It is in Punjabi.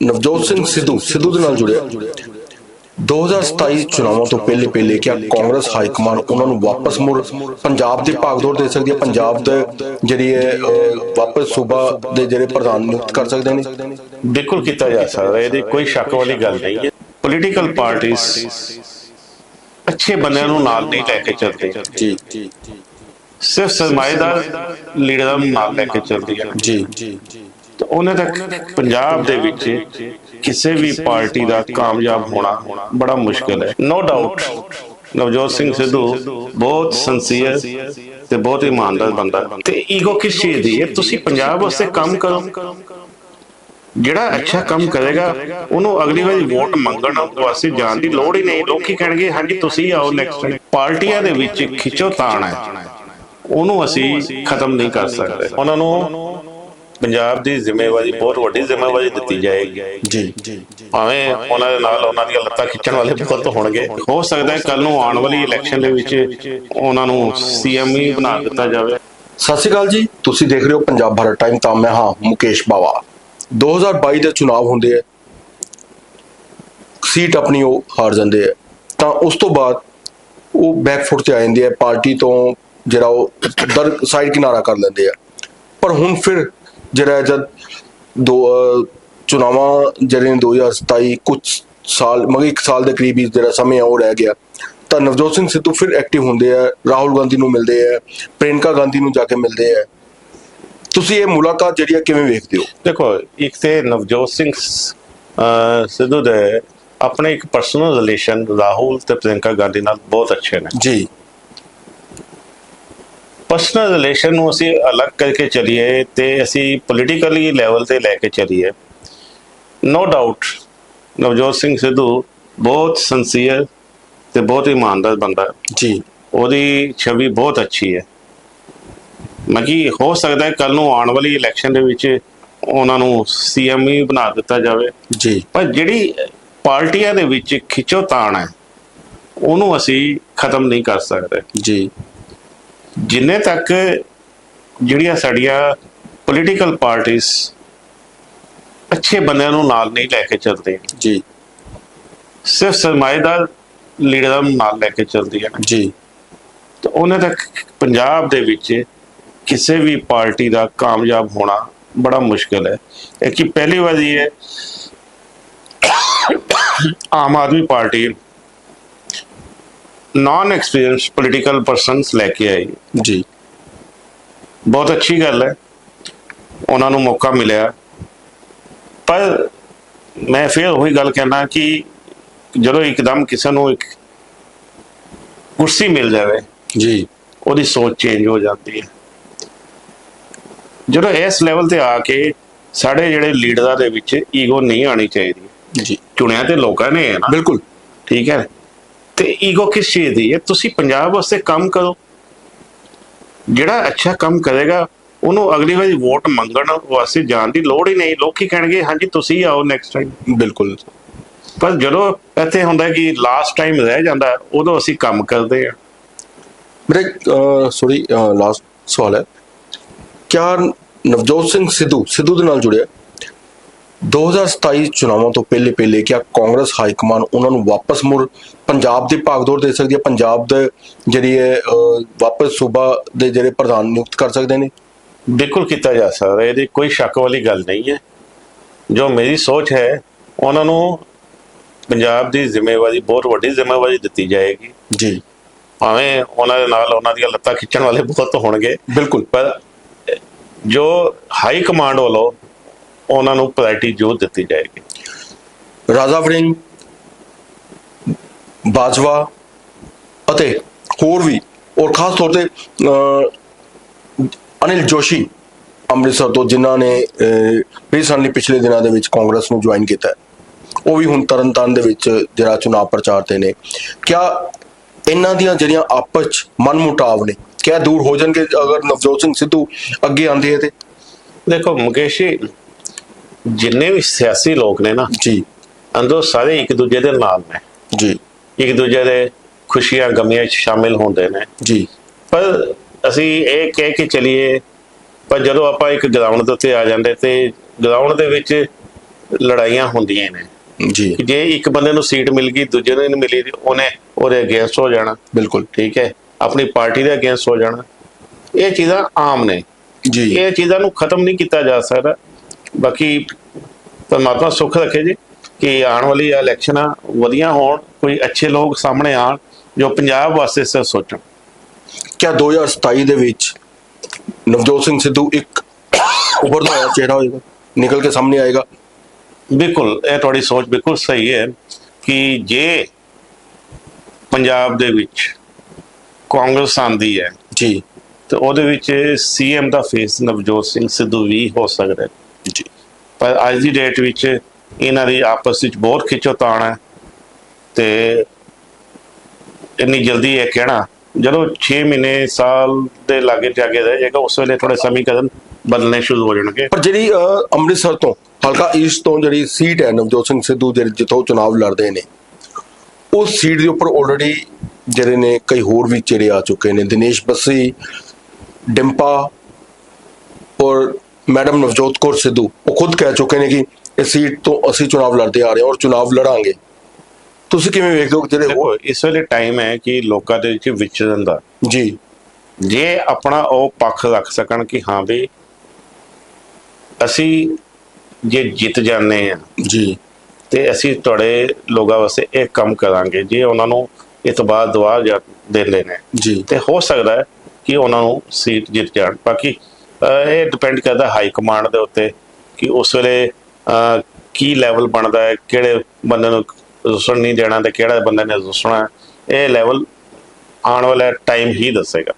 ਨਵਜੋਤ ਸਿੰਘ ਸਿੱਧੂ ਸਿੱਧੂ ਦੇ ਨਾਲ ਜੁੜਿਆ। 2027 ਚੁਣਾਵਾਂ ਤੋਂ ਪਹਿਲੇ ਪਹਿਲੇ ਕਿਆ ਕਾਂਗਰਸ ਹਾਈ ਕਮਾਂਡ ਉਹਨਾਂ ਨੂੰ ਵਾਪਸ ਮੁੜ ਪੰਜਾਬ ਦੀ ਭਾਗਦੌੜ ਦੇ ਸਕਦੀ ਹੈ। ਪੰਜਾਬ ਦੇ ਜਿਹੜੀ ਹੈ ਵਾਪਸ ਸੂਬਾ ਦੇ ਜਿਹੜੇ ਪ੍ਰਧਾਨ ਨਿਯੁਕਤ ਕਰ ਸਕਦੇ ਨੇ। ਬਿਲਕੁਲ ਕੀਤਾ ਜਾ ਸਕਦਾ ਹੈ, ਇਹਦੀ ਕੋਈ ਸ਼ੱਕ ਵਾਲੀ ਗੱਲ ਨਹੀਂ ਹੈ। ਪੋਲੀਟੀਕਲ ਪਾਰਟੀਆਂ ਅੱਛੇ ਬੰਦਿਆਂ ਨੂੰ ਨਾਲ ਨਹੀਂ ਲੈ ਕੇ ਚੱਲਦੇ। ਜੀ। ਸਿਰਫ ਸਰਮਾਏਦਾਰ ਲੀਡਰਾਂ ਨੂੰ ਨਾਲ ਲੈ ਕੇ ਚੱਲਦੀਆਂ ਨੇ ਜੀ। ਤੇ ਉਹਨੇ ਤੱਕ ਪੰਜਾਬ ਦੇ ਵਿੱਚ ਕਿਸੇ ਵੀ ਪਾਰਟੀ ਦਾ ਕਾਮਯਾਬ ਹੋਣਾ ਬੜਾ ਮੁਸ਼ਕਲ ਹੈ। ਨੋ ਡਾਊਟ ਨਵਜੋਤ ਸਿੰਘ ਸਿੱਧੂ ਬਹੁਤ ਸਿੰਸੀਅਰ ਤੇ ਬਹੁਤ ਇਮਾਨਦਾਰ ਬੰਦਾ ਤੇ ਈਗੋ ਕਿਸ ਚੀਜ਼ ਦੀ? ਹੈ ਤੁਸੀਂ ਪੰਜਾਬ ਵਾਸਤੇ ਕੰਮ ਕਰੋ। ਜਿਹੜਾ ਅੱਛਾ ਕੰਮ ਕਰੇਗਾ, ਉਹਨੂੰ ਅਗਲੀ ਵਾਰੀ ਵੋਟ ਮੰਗਣ ਵਾਸਤੇ ਜਾਣ ਦੀ ਲੋੜ ਹੀ ਨਹੀਂ। ਲੋਕੀ ਕਹਿਣਗੇ, ਹਾਂਜੀ, ਤੁਸੀਂ ਆਓ ਨੈਕਸਟ ਪਾਰਟੀਆਂ ਦੇ ਵਿੱਚ ਖਿੱਚੋ ਤਾਣ ਹੈ। ਉਹਨੂੰ ਅਸੀਂ ਖਤਮ ਨਹੀਂ ਕਰ ਸਕਦੇ। ਉਹਨਾਂ ਨੂੰ ਪੰਜਾਬ ਦੀ ਜ਼ਿੰਮੇਵਾਰੀ ਬਹੁਤ ਵੱਡੀ ਜ਼ਿੰਮੇਵਾਰੀ ਦਿੱਤੀ ਜਾਏਗੀ। ਜੀ। ਭਾਵੇਂ ਉਹਨਾਂ ਦੇ ਨਾਲ ਉਹਨਾਂ ਦੀਆਂ ਲੱਤਾਂ ਖਿੱਚਣ ਵਾਲੇ ਬਹੁਤ ਹੋਣਗੇ। ਹੋ ਸਕਦਾ ਹੈ ਕੱਲ ਨੂੰ ਆਉਣ ਵਾਲੀ ਇਲੈਕਸ਼ਨ ਦੇ ਵਿੱਚ ਉਹਨਾਂ ਨੂੰ ਸੀਐਮ ਹੀ ਬਣਾ ਦਿੱਤਾ ਜਾਵੇ। ਸਤਿ ਸ਼੍ਰੀ ਅਕਾਲ ਜੀ। ਤੁਸੀਂ ਦੇਖ ਰਹੇ ਹੋ ਪੰਜਾਬ ਭਾਰਤ ਟਾਈਮ ਤਾਂ ਮੈਂ ਹਾਂ ਮੁਕੇਸ਼ ਬਾਵਾ। 2022 ਦੇ ਚੁਣਾਵ ਹੁੰਦੇ ਆ। ਸੀਟ ਆਪਣੀ ਉਹ ਹਾਰ ਜਾਂਦੇ ਆ। ਤਾਂ ਉਸ ਤੋਂ ਬਾਅਦ ਉਹ ਬੈਕਫੁੱਟ ਤੇ ਆ ਜਾਂਦੇ ਆ। ਪਾਰਟੀ ਤੋਂ ਜਿਹੜਾ ਉਹ ਦਰ ਸਾਈਡ ਕਿਨਾਰਾ ਕਰ ਲੈਂਦੇ ਆ। ਪਰ ਹੁਣ ਫਿਰ ਜਿਹੜਾ ਜਦ ਦੋ ਚੁਣਾਵਾਂ ਜਿਹੜੇ ਨੇ 2027 ਕੁਝ ਸਾਲ ਮਗਰ ਇੱਕ ਸਾਲ ਦੇ ਕਰੀਬ ਹੀ ਜਿਹੜਾ ਸਮੇਂ ਉਹ ਰਹਿ ਗਿਆ। ਤਾਂ ਨਵਜੋਤ ਸਿੰਘ ਸਿੱਧੂ ਫਿਰ ਐਕਟਿਵ ਹੁੰਦੇ ਆ ਰਾਹੁਲ ਗਾਂਧੀ ਨੂੰ ਮਿਲਦੇ ਆ ਪ੍ਰਿਯੰਕਾ ਗਾਂਧੀ ਨੂੰ ਜਾ ਕੇ ਮਿਲਦੇ ਆ। ਤੁਸੀਂ ਇਹ ਮੁਲਾਕਾਤ ਜਿਹੜੀ ਆ ਕਿਵੇਂ ਵੇਖਦੇ ਹੋ? ਦੇਖੋ ਇੱਕ ਤੇ ਨਵਜੋਤ ਸਿੰਘ ਸਿੱਧੂ ਦੇ ਆਪਣੇ ਇੱਕ ਪਰਸਨਲ ਰਿਲੇਸ਼ਨ ਰਾਹੁਲ ਤੇ ਪ੍ਰਿਯੰਕਾ ਗਾਂਧੀ ਨਾਲ ਬਹੁਤ ਅੱਛੇ ਨੇ। ਜੀ। ਪਰਸਨਲ ਰਿਲੇਸ਼ਨ ਨੂੰ ਅਸੀਂ ਅਲੱਗ ਕਰਕੇ ਚੱਲੀਏ ਤੇ ਅਸੀਂ ਪੋਲੀਟੀਕਲੀ ਲੈਵਲ ਤੇ ਲੈ ਕੇ ਚੱਲੀਏ। ਨੋ ਡਾਊਟ ਨਵਜੋਤ ਸਿੰਘ ਸਿੱਧੂ ਬਹੁਤ ਸਿੰਸੀਅਰ ਤੇ ਬਹੁਤ ਇਮਾਨਦਾਰ ਬੰਦਾ ਹੈ। ਜੀ। ਉਹਦੀ ਛਵੀ ਬਹੁਤ ਅੱਛੀ ਹੈ। ਮਗੀ ਹੋ ਸਕਦਾ ਹੈ ਕੱਲ ਨੂੰ ਆਉਣ ਵਾਲੀ ਇਲੈਕਸ਼ਨ ਦੇ ਵਿੱਚ ਉਹਨਾਂ ਨੂੰ ਸੀਐਮ ਹੀ ਬਣਾ ਦਿੱਤਾ ਜਾਵੇ। ਜੀ। ਪਰ ਜਿਹੜੀ ਪਾਰਟੀਆਂ ਦੇ ਵਿੱਚ ਖਿੱਚੋ ਤਾਣ ਹੈ ਉਹਨੂੰ ਅਸੀਂ ਖਤਮ ਨਹੀਂ ਕਰ ਸਕਦੇ। ਜੀ। ਜਿੰਨੇ ਤੱਕ ਜਿਹੜੀਆਂ ਸਾਡੀਆਂ ਪੋਲੀਟੀਕਲ ਪਾਰਟੀਆਂ ਅੱਛੇ ਬੰਦਿਆਂ ਨੂੰ ਨਾਲ ਨਹੀਂ ਲੈ ਕੇ ਚੱਲਦੇ ਜੀ। ਸਿਰਫ ਸਰਮਾਏਦਾਰ ਲੀਡਰਾਂ ਨੂੰ ਨਾਲ ਲੈ ਕੇ ਚੱਲਦੀਆਂ ਨੇ। ਜੀ। ਤੇ ਉਹਨੇ ਤੱਕ ਪੰਜਾਬ ਦੇ ਵਿੱਚ ਕਿਸੇ ਵੀ ਪਾਰਟੀ ਦਾ ਕਾਮਯਾਬ ਹੋਣਾ ਬੜਾ ਮੁਸ਼ਕਲ ਹੈ। ਇਹ ਕਿ ਪਹਿਲੀ ਵਾਰ ਹੈ Aam Aadmi Party non experience political persons ਲੈ ਕੇ ਆਈ ਜੀ। ਬਹੁਤ ਅੱਛੀ ਗੱਲ ਹੈ। ਉਹਨਾਂ ਨੂੰ ਮੌਕਾ ਮਿਲਿਆ। ਪਰ ਮੈਂ ਫਿਰ ਉਹੀ ਗੱਲ ਕਹਿਣਾ ਕਿ ਜਦੋਂ ਇੱਕਦਮ ਕਿਸੇ ਨੂੰ ਇੱਕ ਕੁਰਸੀ ਮਿਲ ਜਾਵੇ ਜੀ। ਉਹਦੀ ਸੋਚ ਚੇਂਜ ਹੋ ਜਾਂਦੀ ਹੈ। ਜਦੋਂ ਇਸ ਲੈਵਲ ਤੇ ਆ ਕੇ ਸਾਡੇ ਜਿਹੜੇ ਲੀਡਰਾਂ ਦੇ ਵਿੱਚ ਈਗੋ ਨਹੀਂ ਆਣੀ ਚਾਹੀਦੀ। ਜੀ। ਚੁਣਿਆ ਤੇ ਲੋਕਾਂ ਨੇ ਹੈ ਨਾ। ਬਿਲਕੁਲ। ਠੀਕ ਹੈ। ਤੇ ਈਗੋ ਕਿਸ ਚੀਜ਼ ਦੀ? ਹੈ ਤੁਸੀਂ ਪੰਜਾਬ ਵਾਸਤੇ ਕੰਮ ਕਰੋ। ਜਿਹੜਾ ਅੱਛਾ ਕੰਮ ਕਰੇਗਾ ਉਹਨੂੰ ਅਗਲੀ ਵਾਰੀ ਵੋਟ ਮੰਗਣ ਵਾਸਤੇ ਜਾਣ ਦੀ ਲੋੜ ਹੀ ਨਹੀਂ। ਲੋਕੀ ਕਹਿਣਗੇ ਹਾਂਜੀ ਤੁਸੀਂ ਆਓ ਨੈਕਸਟ ਟਾਈਮ ਬਿਲਕੁਲ। ਪਰ ਜਦੋਂ ਇੱਥੇ ਹੁੰਦਾ ਕਿ ਲਾਸਟ ਟਾਈਮ ਰਹਿ ਜਾਂਦਾ ਉਦੋਂ ਅਸੀਂ ਕੰਮ ਕਰਦੇ ਆ ਮੇਰੇ ਸੌਰੀ ਲਾਸਟ ਸਵਾਲ ਹੈ। ਕਿਆ ਨਵਜੋਤ ਸਿੰਘ ਸਿੱਧੂ ਸਿੱਧੂ ਦੇ ਨਾਲ ਜੁੜਿਆ? 2027 ਚੁਣਾਵਾਂ ਤੋਂ ਪਹਿਲੇ ਪਹਿਲੇ ਕਿਆ ਕਾਂਗਰਸ ਹਾਈ ਕਮਾਂਡ ਉਹਨਾਂ ਨੂੰ ਵਾਪਸ ਮੁੜ ਪੰਜਾਬ ਦੀ ਭਾਗਦੌੜ ਦੇ ਸਕਦੀ ਹੈ ਪੰਜਾਬ ਦੇ ਜਿਹੜੀ ਹੈ ਵਾਪਸ ਸੂਬਾ ਦੇ ਜਿਹੜੇ ਪ੍ਰਧਾਨ ਨਿਯੁਕਤ ਕਰ ਸਕਦੇ ਨੇ? ਬਿਲਕੁਲ ਕੀਤਾ ਜਾ ਸਕਦਾ ਇਹਦੀ ਕੋਈ ਸ਼ੱਕ ਵਾਲੀ ਗੱਲ ਨਹੀਂ ਹੈ। ਜੋ ਮੇਰੀ ਸੋਚ ਹੈ ਉਹਨਾਂ ਨੂੰ ਪੰਜਾਬ ਦੀ ਜ਼ਿੰਮੇਵਾਰੀ ਬਹੁਤ ਵੱਡੀ ਜ਼ਿੰਮੇਵਾਰੀ ਦਿੱਤੀ ਜਾਏਗੀ। ਜੀ। ਭਾਵੇਂ ਉਹਨਾਂ ਦੇ ਨਾਲ ਉਹਨਾਂ ਦੀਆਂ ਲੱਤਾਂ ਖਿੱਚਣ ਵਾਲੇ ਬਹੁਤ ਹੋਣਗੇ। ਬਿਲਕੁਲ। ਪਰ ਜੋ ਹਾਈ ਕਮਾਂਡ ਵੱਲੋਂ ਉਹਨਾਂ ਨੂੰ ਪ੍ਰਾਇੋਰਟੀ ਜੋ ਦਿੱਤੀ ਜਾਏਗੀ। ਰਾਜਾ ਵੜਿੰਗ ਬਾਜਵਾ ਅਤੇ ਹੋਰ ਵੀ ਔਰ ਖਾਸ ਤੌਰ ਤੇ ਅਨਿਲ ਜੋਸ਼ੀ ਅੰਮ੍ਰਿਤਸਰ ਤੋਂ ਜਿਨ੍ਹਾਂ ਨੇ ਰੀਸੈਂਟਲੀ ਪਿਛਲੇ ਦਿਨਾਂ ਦੇ ਵਿੱਚ ਕਾਂਗਰਸ ਨੂੰ ਜੁਆਇਨ ਕੀਤਾ ਉਹ ਵੀ ਹੁਣ ਤਰਨਤਾਰਨ ਦੇ ਵਿੱਚ ਜਿਹੜਾ ਚੁਣਾਵ ਪ੍ਰਚਾਰ ਤੇ ਨੇ। ਕਿਆ ਇਹਨਾਂ ਦੀਆਂ ਜਿਹੜੀਆਂ ਆਪਸ 'ਚ ਮਨਮੁਟਾਵ ਨੇ ਕਿਆ ਦੂਰ ਹੋ ਜਾਣਗੇ ਅਗਰ ਨਵਜੋਤ ਸਿੰਘ ਸਿੱਧੂ ਅੱਗੇ ਆਂਦੇ ਹੈ ਤੇ? ਦੇਖੋ ਮੁਕੇਸ਼ ਜੀ, ਜਿੰਨੇ ਵੀ ਸਿਆਸੀ ਲੋਕ ਨੇ ਨਾ ਜੀ। ਅੰਦਰੋਂ ਸਾਰੇ ਇੱਕ ਦੂਜੇ ਦੇ ਨਾਲ ਨੇ। ਜੀ। ਇੱਕ ਦੂਜੇ ਦੇ ਖੁਸ਼ੀਆਂ ਗਮੀਆਂ 'ਚ ਸ਼ਾਮਿਲ ਹੁੰਦੇ ਨੇ। ਜੀ। ਪਰ ਅਸੀਂ ਇਹ ਕਹਿ ਕੇ ਚਲੀਏ ਪਰ ਜਦੋਂ ਆਪਾਂ ਇੱਕ ਗਰਾਊਂਡ ਦੇ ਉੱਤੇ ਆ ਜਾਂਦੇ ਤੇ ਗਰਾਊਂਡ ਦੇ ਵਿੱਚ ਲੜਾਈਆਂ ਹੁੰਦੀਆਂ ਨੇ। ਜੀ। ਜੇ ਇੱਕ ਬੰਦੇ ਨੂੰ ਸੀਟ ਮਿਲ ਗਈ ਦੂਜੇ ਨੂੰ ਨਹੀਂ ਮਿਲੀ ਉਹਨੇ ਉਹਦੇ ਅਗੇਂਸਟ ਹੋ ਜਾਣਾ। ਬਿਲਕੁਲ। ਠੀਕ ਹੈ? ਆਪਣੀ ਪਾਰਟੀ ਦੇ ਅਗੇਂਸਟ ਹੋ ਜਾਣਾ। ਇਹ ਚੀਜ਼ਾਂ ਆਮ ਨੇ। ਜੀ। ਇਹ ਚੀਜ਼ਾਂ ਨੂੰ ਖਤਮ ਨਹੀਂ ਕੀਤਾ ਜਾ ਸਕਦਾ। ਬਾਕੀ ਪਰਮਾਤਮਾ ਸੁੱਖ ਰੱਖੇ ਜੀ ਕਿ ਆਉਣ ਵਾਲੀ ਇਲੈਕਸ਼ਨਾਂ ਵਧੀਆ ਹੋਣ ਕੋਈ ਅੱਛੇ ਲੋਕ ਸਾਹਮਣੇ ਆਣ ਜੋ ਪੰਜਾਬ ਵਾਸਤੇ ਸ ਸੋਚਣ। ਕਿਆ 2027 ਦੇ ਵਿੱਚ ਨਵਜੋਤ ਸਿੰਘ ਸਿੱਧੂ ਇੱਕ ਉਭਰਦਾ ਹੋਇਆ ਚਿਹਰਾ ਹੋਏਗਾ ਨਿਕਲ ਕੇ ਸਾਹਮਣੇ ਆਏਗਾ। ਬਿਲਕੁਲ ਇਹ ਤੁਹਾਡੀ ਸੋਚ ਬਿਲਕੁਲ ਸਹੀ ਹੈ ਕਿ ਜੇ ਪੰਜਾਬ ਦੇ ਵਿੱਚ ਕਾਂਗਰਸ ਆਂਦੀ ਹੈ ਜੀ। ਤੇ ਉਹਦੇ ਵਿੱਚ ਸੀਐਮ ਦਾ ਫੇਸ ਨਵਜੋਤ ਸਿੰਘ ਸਿੱਧੂ ਵੀ ਹੋ ਸਕਦਾ ਹੈ। ਜੀ ਪਰ ਅੱਜ ਦੀ ਡੇਟ ਵਿੱਚ ਇਹਨਾਂ ਦੀ ਆਪਸ ਵਿੱਚ ਬਹੁਤ ਖਿੱਚੋਤਾਣ ਹੈ ਤੇ ਇੰਨੀ ਜਲਦੀ ਇਹ ਕਹਿਣਾ, ਜਦੋਂ 6 ਮਹੀਨੇ ਸਾਲ ਦੇ ਲਾਗੇ ਜਾਗੇ ਰਹਿ ਰਹੇਗਾ ਉਸ ਵੇਲੇ ਥੋੜੇ ਸਮੀਕਰਨ ਬਦਲਣੇ ਸ਼ੁਰੂ ਹੋ ਜਾਣਗੇ। ਪਰ ਜਿਹੜੀ ਅੰਮ੍ਰਿਤਸਰ ਤੋਂ ਹਲਕਾ ਈਸਟ ਤੋਂ ਜਿਹੜੀ ਸੀਟ ਹੈ ਨਵਜੋਤ ਸਿੰਘ ਸਿੱਧੂ ਦੇ ਜਿੱਥੋਂ ਚੁਣਾਵ ਲੜਦੇ ਨੇ, ਉਸ ਸੀਟ ਦੇ ਉੱਪਰ ਆਲਰੇਡੀ ਜਿਹੜੇ ਨੇ ਕਈ ਹੋਰ ਵੀ ਚਿਹਰੇ ਆ ਚੁੱਕੇ ਨੇ। ਦਿਨੇਸ਼ ਬੱਸੀ, ਡਿੰਪਾ ਔਰ ਮੈਡਮ ਨਵਜੋਤ ਕੌਰ ਸਿੱਧੂ ਉਹ ਖੁਦ ਕਹਿ ਚੁੱਕੇ ਨੇ ਕਿ ਇਸ ਸੀਟ ਤੋਂ ਅਸੀਂ ਚੁਣਾਵ ਲੜਦੇ ਆ ਰਹੇ ਹਾਂ ਔਰ ਚੁਣਾਵ ਲੜਾਂਗੇ। ਤੁਸੀਂ ਕਿਵੇਂ ਵੇਖਦੇ ਹੋ ਜਿਹੜੇ ਦੇਖੋ ਇਸ ਵੇਲੇ ਟਾਈਮ ਹੈ ਕਿ ਲੋਕਾਂ ਦੇ ਵਿੱਚ ਵਿਚਰਨ ਦਾ। ਜੀ। ਜੇ ਆਪਣਾ ਉਹ ਪੱਖ ਰੱਖ ਸਕਣ ਕਿ ਹਾਂ ਵੀ ਅਸੀਂ ਜੇ ਜਿੱਤ ਜਾਂਦੇ ਆ ਜੀ। ਤੇ ਅਸੀਂ ਤੁਹਾਡੇ ਲੋਕਾਂ ਵਾਸਤੇ ਇਹ ਕੰਮ ਕਰਾਂਗੇ ਜੇ ਉਹਨਾਂ ਨੂੰ ਇਤਬਾਰ ਦੁਆ ਜਾਂ ਦੇ ਲੈਣੇ ਜੀ। ਤੇ ਹੋ ਸਕਦਾ ਹੈ ਕਿ ਉਹਨਾਂ ਨੂੰ ਸੀਟ ਜਿੱਤ ਜਾਣ। ਬਾਕੀ ਇਹ ਡਿਪੈਂਡ ਕਰਦਾ ਹਾਈ ਕਮਾਂਡ ਦੇ ਉੱਤੇ ਕਿ ਉਸ ਵੇਲੇ ਕੀ ਲੈਵਲ ਬਣਦਾ ਹੈ, ਕਿਹੜੇ ਬੰਦੇ ਨੂੰ ਰੁਸਣ ਨਹੀਂ ਦੇਣਾ ਤੇ ਕਿਹੜਾ ਬੰਦੇ ਨੇ ਰੁਸਣਾ ਇਹ ਲੈਵਲ ਆਉਣ ਵਾਲਾ ਟਾਈਮ ਹੀ ਦੱਸੇਗਾ।